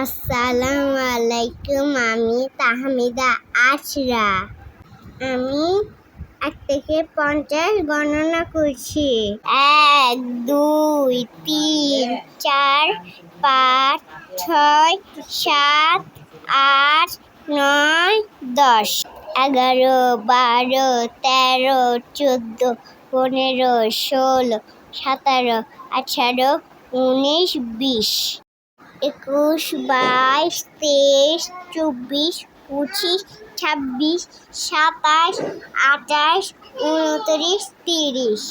আসসালামু আলাইকুম, আমি তাহমিদা আশরা আমি এক থেকে পঞ্চাশ গণনা করছি। এক, দুই, তিন, চার, পাঁচ, ছয়, সাত, আট, নয়, দশ, এগারো, বারো, তেরো, চোদ্দ, পনেরো, ষোলো, সতেরো, আঠারো, উনিশ, বিশ। একুশ, বাইশ, তেইশ, চব্বিশ, পঁচিশ, ছাব্বিশ, সাতাশ, আঠাশ, উনত্রিশ, তিরিশ।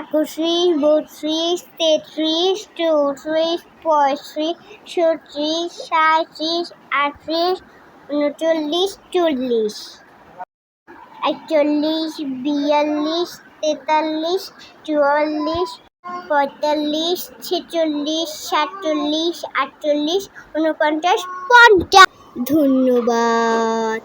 একত্রিশ, বত্রিশ, তেত্রিশ, চৌত্রিশ, পঁয়ত্রিশ, ছত্রিশ সাঁত্রিশ আটত্রিশ, উনচল্লিশ, চল্লিশ। একচল্লিশ, বিয়াল্লিশ, তেতাল্লিশ, চুয়াল্লিশ পঁয়তাল্লিশ ছেচল্লিশ সাতচল্লিশ আটচল্লিশ উনপঞ্চাশ পঞ্চাশ। ধন্যবাদ।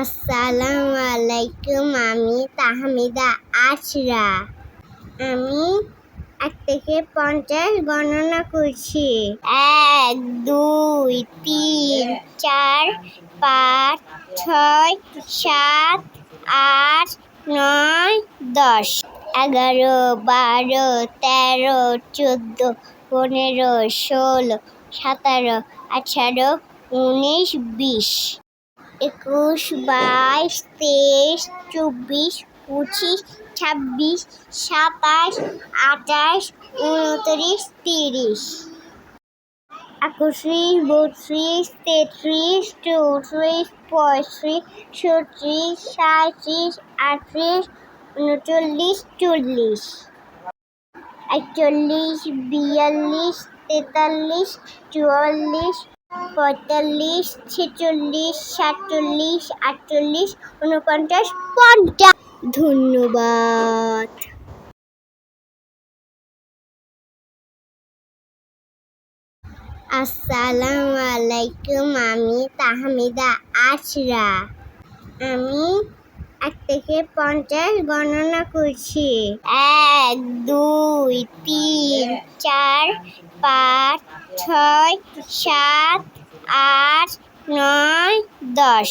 আসসালামু আলাইকুম আমি তাহমিদা আশরা। আমি এক থেকে পঞ্চাশ গণনা করছি। এক, দুই, তিন, চার, পাঁচ, ছয়, সাত, আট, নয়, দশ। এগারো, বারো, তেরো, চোদ্দ, পনেরো, ষোলো, সতেরো, আঠারো, উনিশ, বিশ। একুশ, বাইশ, তেইশ, চব্বিশ, পঁচিশ ছাব্বিশ, সাতাশ, আঠাশ, উনত্রিশ, তিরিশ। একত্রিশ বত্রিশ, তেত্রিশ, চৌত্রিশ, পঁয়ত্রিশ, ছত্রিশ সাঁত্রিশ আটত্রিশ, উনচল্লিশ, চল্লিশ। একচল্লিশ, বিয়াল্লিশ, তেতাল্লিশ, চুয়াল্লিশ, পঁয়তাল্লিশ, ছেচল্লিশ, সাতচল্লিশ, আটচল্লিশ উনপঞ্চাশ পঞ্চাশ। ধন্যবাদ। আসসালামু আলাইকুম, আমি তাহমিদা আশরা আমি এক থেকে পঞ্চাশ গণনা করছি। এক, দুই, তিন, চার, পাঁচ, ছয়, সাত, আট, নয়, দশ।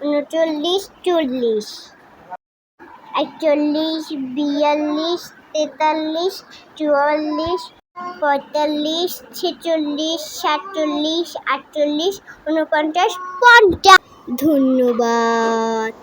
উনচল্লিশ চল্লিশ। একচল্লিশ বিয়াল্লিশ তেতাল্লিশ চুয়াল্লিশ পঁয়তাল্লিশ ছেচল্লিশ সাতচল্লিশ আটচল্লিশ উনপঞ্চাশ পঞ্চাশ। ধন্যবাদ।